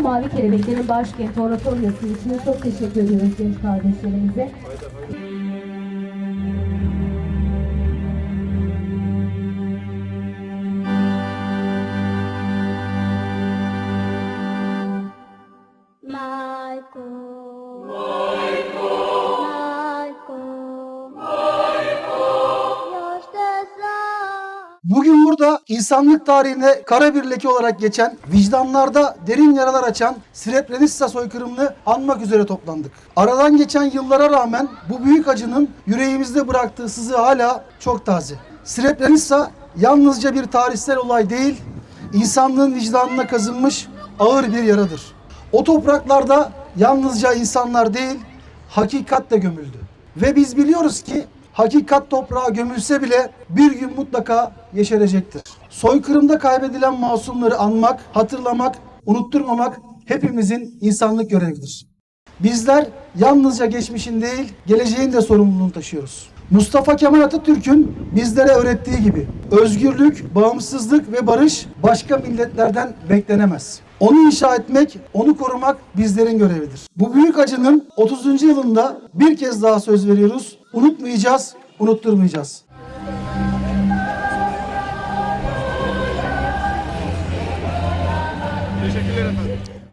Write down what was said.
Mavi Kelebeklerin Başkenti Oratoriyosu için çok teşekkür ediyoruz genç kardeşlerimize. Michael. Bugün burada insanlık tarihine kara bir leke olarak geçen, vicdanlarda derin yaralar açan Srebrenica soykırımını anmak üzere toplandık. Aradan geçen yıllara rağmen bu büyük acının yüreğimizde bıraktığı sızı hala çok taze. Srebrenica yalnızca bir tarihsel olay değil, insanlığın vicdanına kazınmış ağır bir yaradır. O topraklarda yalnızca insanlar değil, hakikat de gömüldü. Ve biz biliyoruz ki hakikat toprağa gömülse bile bir gün mutlaka yeşerecektir. Soykırımda kaybedilen masumları anmak, hatırlamak, unutturmamak hepimizin insanlık görevidir. Bizler yalnızca geçmişin değil, geleceğin de sorumluluğunu taşıyoruz. Mustafa Kemal Atatürk'ün bizlere öğrettiği gibi özgürlük, bağımsızlık ve barış başka milletlerden beklenemez. Onu inşa etmek, onu korumak bizlerin görevidir. Bu büyük acının 30. yılında bir kez daha söz veriyoruz. Unutmayacağız, unutturmayacağız. Teşekkürler efendim.